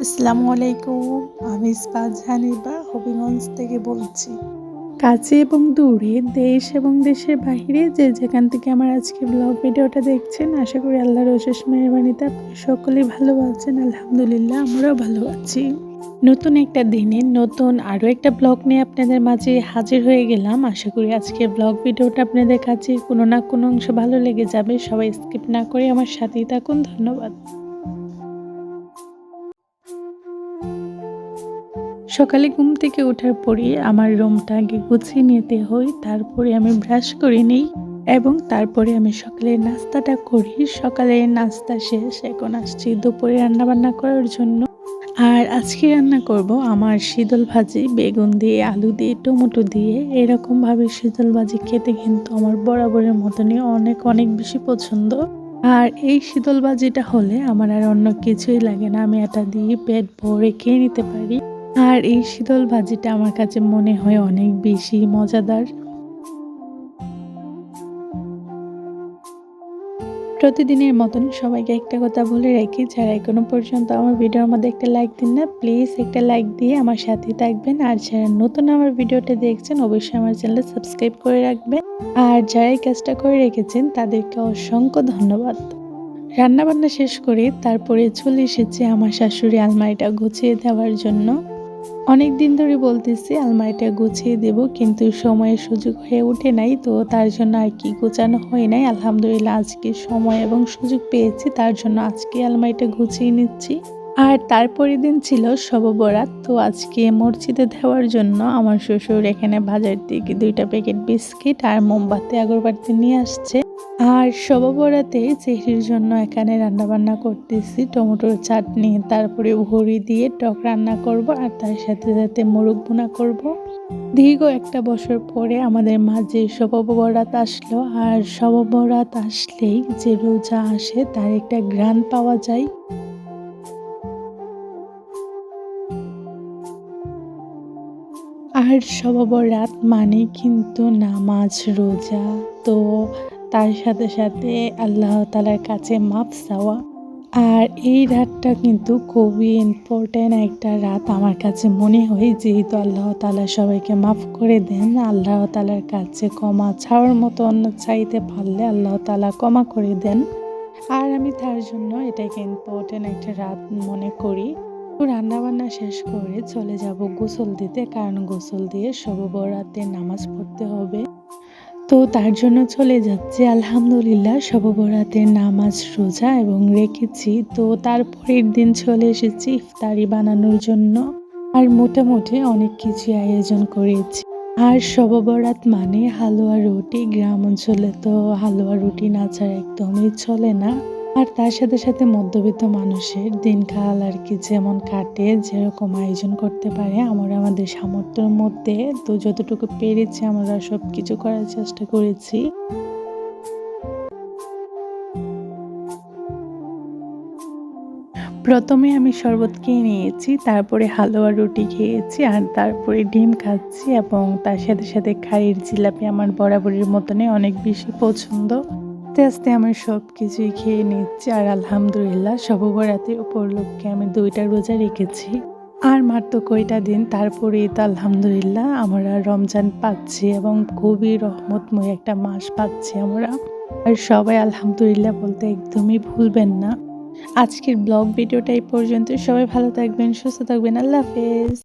আসসালামু আলাইকুম আমি স্পাজানি বা হবিগঞ্জ থেকে বলছি। কাছে এবং দূরে দেশ এবং দেশের বাইরে যে যেখান থেকে আমার আজকে ব্লগ ভিডিওটা দেখছেন, আশা করি আল্লাহর অশেষ মেহরবানিতে আপনি সকলেই ভালো আছেন, আলহামদুলিল্লাহ আমরাও ভালো আছি। নতুন একটা দিনে নতুন আরও একটা ব্লগ নিয়ে আপনাদের মাঝে হাজির হয়ে গেলাম। আশা করি আজকে ব্লগ ভিডিওটা আপনাদের কাছে কোনো না কোনো অংশ ভালো লেগে যাবে। সবাই স্কিপ না করে আমার সাথেই থাকুন। ধন্যবাদ। সকালে ঘুম থেকে ওঠার পরে আমার রুমটা আগে গুছিয়ে নিতে হয়, তারপরে আমি ব্রাশ করে নিই এবং তারপরে আমি সকালের নাস্তাটা করি। সকালের নাস্তা শেষ, এখন আসছি দুপুরে রান্না বান্না করার জন্য। আর আজকে রান্না করব আমার শীতল ভাজি, বেগুন দিয়ে, আলু দিয়ে, টমেটো দিয়ে। এরকমভাবে শীতল ভাজি খেতে কিন্তু আমার বরাবরের মতনই অনেক অনেক বেশি পছন্দ। আর এই শীতল ভাজিটা হলে আমার আর অন্য কিছুই লাগে না, আমি এটা দিয়ে পেট ভরে খেয়ে নিতে পারি। আর এই শীতল ভাজিটা আমার কাছে মনে হয় অনেক বেশি মজাদার। প্রতিদিনের মতন সবাইকে একটা কথা বলে রাখি, যারা এখনও পর্যন্ত আমার ভিডিওর মধ্যে একটা লাইক দিন না প্লিজ একটা লাইক দিয়ে আমার সাথে থাকবেন। আর যারা নতুন আমার ভিডিওটা দেখছেন, অবশ্যই আমার চ্যানেল সাবস্ক্রাইব করে রাখবেন। আর যারা এই কাজটা করে রেখেছেন, তাদেরকে অসংখ্য ধন্যবাদ। রান্না বান্না শেষ করে তারপরে চলে এসেছে আমার শাশুড়ি আলমারিটা গুছিয়ে দেওয়ার জন্য। অনেক দিন ধরে বলতেছি, আলমারিটা গুছিয়ে দেব, কিন্তু সময়ের সুযোগ হয়ে ওঠে নাই, তো তার জন্য আর কি গোছানো হয় নাই। আলহামদুলিল্লাহ আজকে সময় এবং সুযোগ পেয়েছি, তার জন্য আজকে আলমারিটা গুছিয়ে নিচ্ছি। আর তারপরের দিন ছিল শববরাত, তো আজকে মসজিদে দেওয়ার জন্য আমার শ্বশুর এখানে বাজার থেকে দুইটা প্যাকেট বিস্কিট আর মোমবাতি আগরবাতি নিয়ে আসছে। আর শববরাতে চেহরির জন্য এখানে রান্না বান্না করতেছি, টমেটোর চাটনি, তারপরে ভরি দিয়ে টক রান্না করব আর তার সাথে সাথে মোরগ বোনা করব। দীর্ঘ একটা বছর পরে আমাদের মাঝে শববরাত আসলো আর শববরাত আসলেই যে রোজা আসে তার একটা গ্রান পাওয়া যায়। আর শববরাত মানে কিন্তু নামাজ, রোজা। তো তার সাথে সাথে আল্লাহ তালার কাছে মাপ চাওয়া। আর এই রাতটা কিন্তু খুবই ইম্পর্ট্যান্ট একটা রাত আমার কাছে মনে হয়, যেহেতু আল্লাহ তালা সবাইকে মাফ করে দেন। আল্লাহ তালার কাছে ক্ষমা ছাওয়ার মতো অন্য চাইতে পারলে আল্লাহ তালা ক্ষমা করে দেন। আর আমি তার জন্য এটাকে ইম্পর্ট্যান্ট একটা রাত মনে করি। রান্নাবান্না শেষ করে চলে যাব গোসল দিতে, কারণ গোসল দিয়ে শববরাতে নামাজ পড়তে হবে। তো তার জন্য চলে যাচ্ছে আলহামদুলিল্লাহ শববরাতের নামাজ, রোজা এবং রেখেছি। তো তারপরের দিন চলে এসেছি ইফতারি বানানোর জন্য। আর মোটামুটি অনেক কিছু আয়োজন করেছি। আর শববরাত মানে হালুয়া রুটি, গ্রাম অঞ্চলে তো হালুয়া রুটি না ছাড়া একদমই চলে না। আর তার সাথে সাথে মধ্যবিত্ত মানুষের দিনকাল আর কি যেমন কাটে, যেরকম আয়োজন করতে পারে, আমরা আমাদের সামর্থ্যের মধ্যে তো যতটুকু পেরেছি আমরা সব কিছু করার চেষ্টা করেছি। প্রথমে আমি শরবত খেয়ে নিয়েছি, তারপরে হালুয়া রুটি খেয়েছি আর তারপরে ডিম খাচ্ছি এবং তার সাথে সাথে খাইয়ের জিলাপি আমার বরাবরের মতনই অনেক বেশি পছন্দ। আস্তে আস্তে আমি সব কিছুই খেয়ে নিচ্ছি আর আলহামদুলিল্লাহ সববরাতের উপলক্ষে আমি দুইটা রোজা রেখেছি। আর মাত্র কয়টা দিন তারপরে তো আলহামদুলিল্লাহ আমরা রমজান পাচ্ছি এবং খুবই রহমতময় একটা মাস পাচ্ছি আমরা। আর সবাই আলহামদুলিল্লাহ বলতে একদমই ভুলবেন না। আজকের ব্লগ ভিডিওটা এই পর্যন্ত সবাই ভালো থাকবেন, সুস্থ থাকবেন। আল্লাহ হাফেজ।